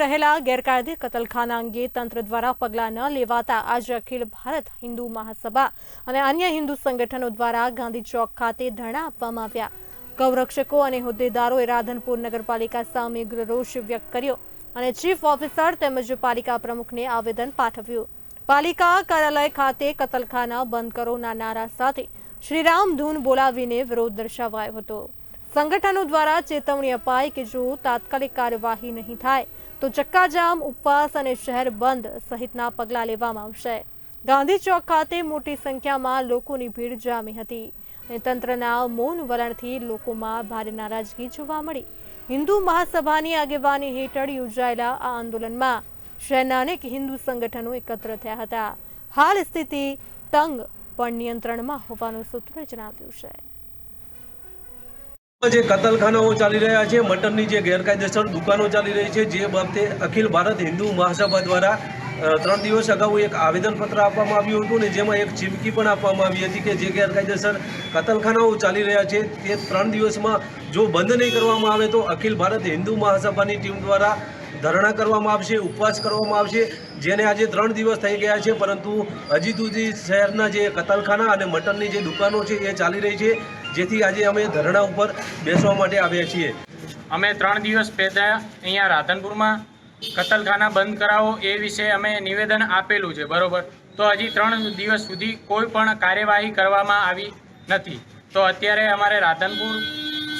રહેલા ગેરકાયદે કતલખાના અંગે તંત્ર દ્વારા પગલાં ન લેવાતા આજે અખિલ ભારત હિન્દુ મહાસભા અને અન્ય હિન્દુ સંગઠનો દ્વારા ગાંધી ચોક ખાતે ધરણા આપવામાં આવ્યા ગૌરક્ષકો અને હોદ્દેદારોએ રાધનપુર નગરપાલિકા સામે રોષ વ્યક્ત કર્યો અને ચીફ ઓફિસર તેમજ પાલિકા પ્રમુખને આવેદન પાઠવ્યું પાલિકા કાર્યાલય ખાતે કતલખાના બંધ કરોના નારા સાથે શ્રીરામ ધૂન બોલાવીને વિરોધ દર્શાવાયો હતો સંગઠનો દ્વારા ચેતવણી અપાઈ કે જો તાત્કાલિક કાર્યવાહી નહીં થાય, તો ચક્કાજામ ઉપવાસ અને શહેર બંધ સહિતના પગલાં લેવામાં આવશે. ગાંધી ચોક ખાતે મોટી સંખ્યામાં લોકોની ભીડ જામી હતી અને તંત્રના મૌન વલણથી લોકોમાં ભારે નારાજગી જોવા મળી. હિન્દુ મહાસભાની આગેવાની હેઠળ યોજાયેલા આ આંદોલનમાં શહેરના અનેક હિન્દુ સંગઠનો એકત્ર થયા હતા. હાલ સ્થિતિ તંગ પણ નિયંત્રણમાં હોવાનું સૂત્રોએ જણાવ્યું છે. જે કતલખાનાઓ ચાલી રહ્યા છે, મટનની જે ગેરકાયદેસર દુકાનો ચાલી રહી છે, જે બાબતે અખિલ ભારત હિન્દુ મહાસભા દ્વારા ત્રણ દિવસ અગાઉ એક આવેદનપત્ર આપવામાં આવ્યું હતું ને જેમાં એક ચીમકી પણ આપવામાં આવી હતી કે જે ગેરકાયદેસર કતલખાનાઓ ચાલી રહ્યા છે, તે ત્રણ દિવસમાં જો બંધ નહીં કરવામાં આવે તો અખિલ ભારત હિન્દુ મહાસભાની ટીમ દ્વારા ધરણા કરવામાં આવશે, ઉપવાસ કરવામાં આવશે, જેને આજે ત્રણ દિવસ થઈ ગયા છે, પરંતુ હજી સુધી શહેરના જે કતલખાના અને મટનની જે દુકાનો છે એ ચાલી રહી છે. જેથી આજે અમે ધરણા ઉપર બેસવા માટે આવ્યા છીએ. અમે ત્રણ દિવસ પહેલાં અહીંયા રાધનપુરમાં કતલખાના બંધ કરાવો એ વિશે અમે નિવેદન આપેલું છે, બરોબર? તો હજી ત્રણ દિવસ સુધી કોઈ પણ કાર્યવાહી કરવામાં આવી નથી. તો અત્યારે અમારે રાધનપુર,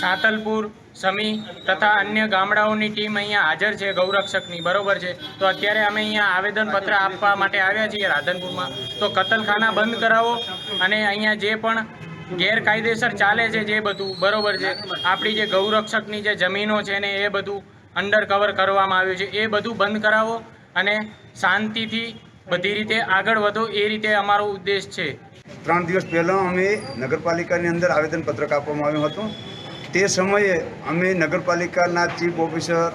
સાંતલપુર, સમી તથા અન્ય ગામડાઓની ટીમ અહીંયા હાજર છે, ગૌરક્ષકની, બરોબર છે? તો અત્યારે અમે અહીંયા આવેદનપત્ર આપવા માટે આવ્યા છીએ રાધનપુરમાં. તો કતલખાના બંધ કરાવો અને અહીંયા જે પણ ગેરકાયદેસર ચાલે છે જે બધું, બરોબર છે. આપણી જે ગૌરક્ષકની જે જમીનો છે ને એ બધું અંડર કવર કરવામાં આવ્યું છે. એ બધું બંધ કરાવો અને શાંતિથી બધી રીતે આગળ વધો, એ રીતે અમારો ઉદ્દેશ છે. ત્રણ દિવસ પહેલાં અમે નગરપાલિકાની અંદર આવેદનપત્રક આપવામાં આવ્યું હતું. તે સમયે અમે નગરપાલિકાના ચીફ ઓફિસર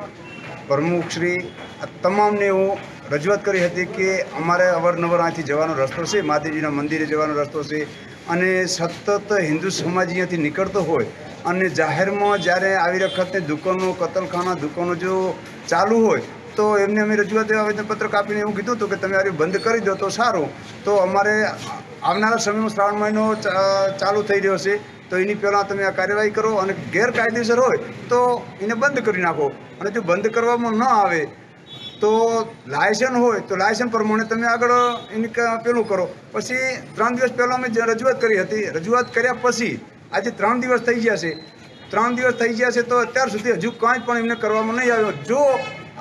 પ્રમુખશ્રી આ તમામને એવું રજૂઆત કરી હતી કે અમારે અવારનવાર અહીંથી જવાનો રસ્તો છે. માતાજીના મંદિરે જવાનો રસ્તો છે. અને સતત હિન્દુ સમાજ અહીંયાથી નીકળતો હોય અને જાહેરમાં જ્યારે આવી વખતે દુકાનો, કતલખાના દુકાનો જો ચાલુ હોય, તો એમને અમે રજૂઆત આવેદનપત્રક આપીને એવું કીધું હતું કે તમે આવી બંધ કરી દો તો સારું. તો અમારે આવનારા સમયમાં શ્રાવણ મહિનો ચાલુ થઈ રહ્યો છે, તો એની પહેલાં તમે આ કાર્યવાહી કરો અને ગેરકાયદેસર હોય તો એને બંધ કરી નાખો. અને જો બંધ કરવામાં ન આવે તો લાયસન હોય તો લાયસન પ્રમાણે તમે આગળ એની પેલું કરો. પછી ત્રણ દિવસ પહેલાં અમે રજૂઆત કરી હતી, રજૂઆત કર્યા પછી આજે ત્રણ દિવસ થઈ ગયા છે. ત્રણ દિવસ થઈ ગયા છે તો અત્યાર સુધી હજુ કાંઈ પણ એમને કરવામાં નહીં આવ્યો. જો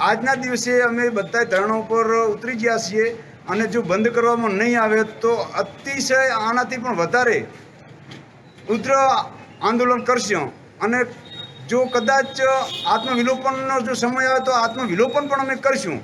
આજના દિવસે અમે બધા ધરણા ઉપર ઉતરી ગયા છીએ અને જો બંધ કરવામાં નહીં આવે તો અતિશય આનાથી પણ વધારે ઉગ્ર આંદોલન કરશું. અને જો કદાચ આત્મવિલોપનનો જો સમય આવે તો આત્મવિલોપન પણ અમે કરીશું.